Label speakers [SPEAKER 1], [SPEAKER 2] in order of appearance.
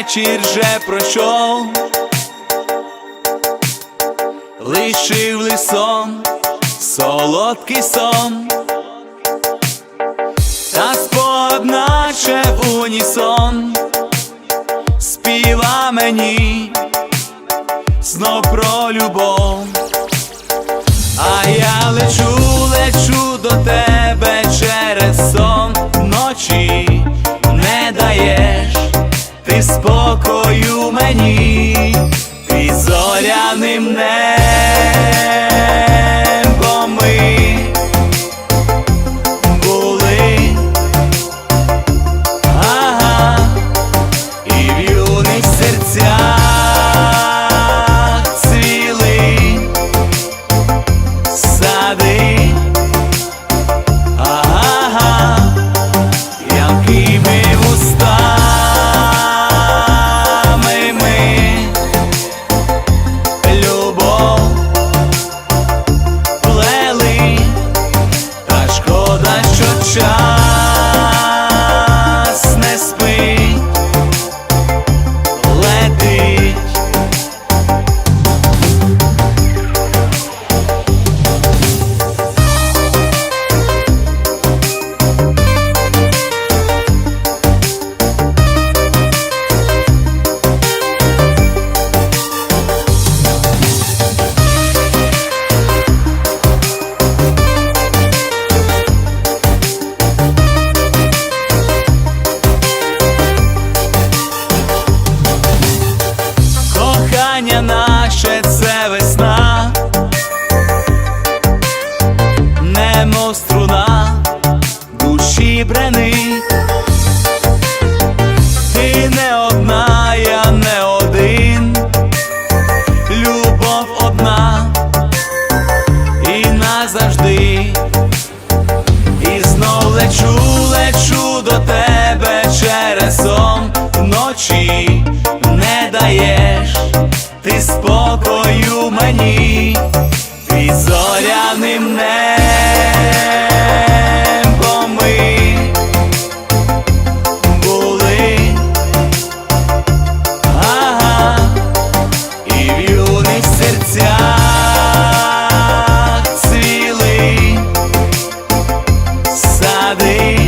[SPEAKER 1] вечір вже пройшов, лишив лисон, солодкий сон, та спогад наче в унісон, співа мені знов про любов. А я лечу, лечу до тебе через сон. Даєш ти спокою мені, під зоряним небом немов струна душі брени. ти не одна, я не один, любов одна і назавжди, і знов лечу, лечу до тебе через сон вночі. de